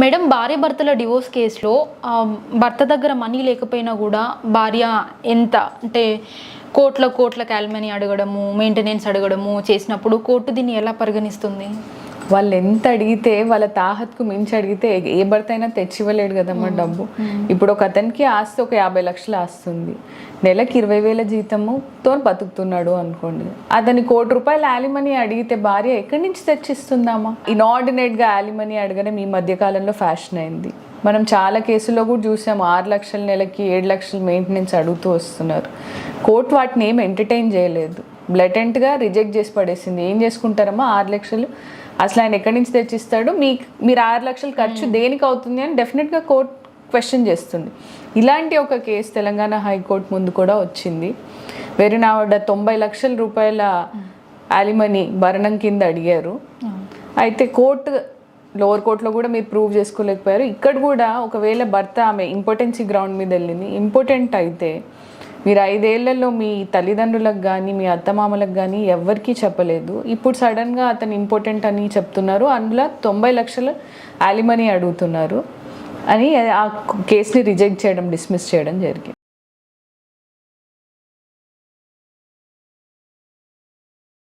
Madam భార్య భర్తల divorce కేసులో భర్త దగ్గర మనీ లేకపోయినా కూడా భార్య ఎంత అంటే కోట్ల కోట్ల క్యాల్మనీ అడగడము మెయింటెనెన్స్ అడగడము చేసినప్పుడు కోర్టు దీన్ని ఎలా పరిగణిస్తుంది? వాళ్ళు ఎంత అడిగితే వాళ్ళ తాహత్కు మించి అడిగితే ఏ భర్త అయినా తెచ్చివ్వలేడు కదమ్మా డబ్బు. ఇప్పుడు ఒక అతనికి ఆస్తి ఒక యాభై లక్షలు ఆస్తుంది నెలకి ఇరవై వేల జీతముతో బతుకుతున్నాడు అనుకోండి. అతని కోటి రూపాయలు యాలిమనీ అడిగితే భార్య ఎక్కడి నుంచి తెచ్చిస్తుందామా ఇనార్డినేట్గా యాలిమనీ అడగడం ఈ మధ్య కాలంలో ఫ్యాషన్ అయింది. మనం చాలా కేసుల్లో కూడా చూసాము ఆరు లక్షల నెలకి ఏడు లక్షలు మెయింటెనెన్స్ అడుగుతూ వస్తున్నారు. కోర్టు వాటిని ఏం ఎంటర్టైన్ చేయలేదు. బ్లటెంట్గా రిజెక్ట్ చేసి పడేసింది. ఏం చేసుకుంటారమ్మా? ఆరు లక్షలు. అసలు ఆయన ఎక్కడి నుంచి తెచ్చిస్తాడు? మీ మీరు ఆరు లక్షలు ఖర్చు దేనికి అవుతుంది అని డెఫినెట్గా కోర్ట్ క్వశ్చన్ చేస్తుంది. ఇలాంటి ఒక కేసు తెలంగాణ హైకోర్టు ముందు కూడా వచ్చింది. వేరే నావిడ తొంభై లక్షల రూపాయల అలిమనీ భరణం కింద అడిగారు. అయితే కోర్టు లోవర్ కోర్టులో కూడా మీరు ప్రూవ్ చేసుకోలేకపోయారు. ఇక్కడ కూడా ఒకవేళ భర్త ఆమె ఇంపార్టెన్సీ గ్రౌండ్ మీద వెళ్ళింది. ఇంపార్టెంట్ అయితే మీరు ఐదేళ్ళలో మీ తల్లిదండ్రులకు కానీ మీ అత్తమామలకు కానీ ఎవరికీ చెప్పలేదు. ఇప్పుడు సడన్గా అతను ఇంపార్టెంట్ అని చెప్తున్నారు. అందులో తొంభై లక్షల యాలిమనీ అడుగుతున్నారు అని ఆ కేసుని రిజెక్ట్ చేయడం డిస్మిస్ చేయడం జరిగింది.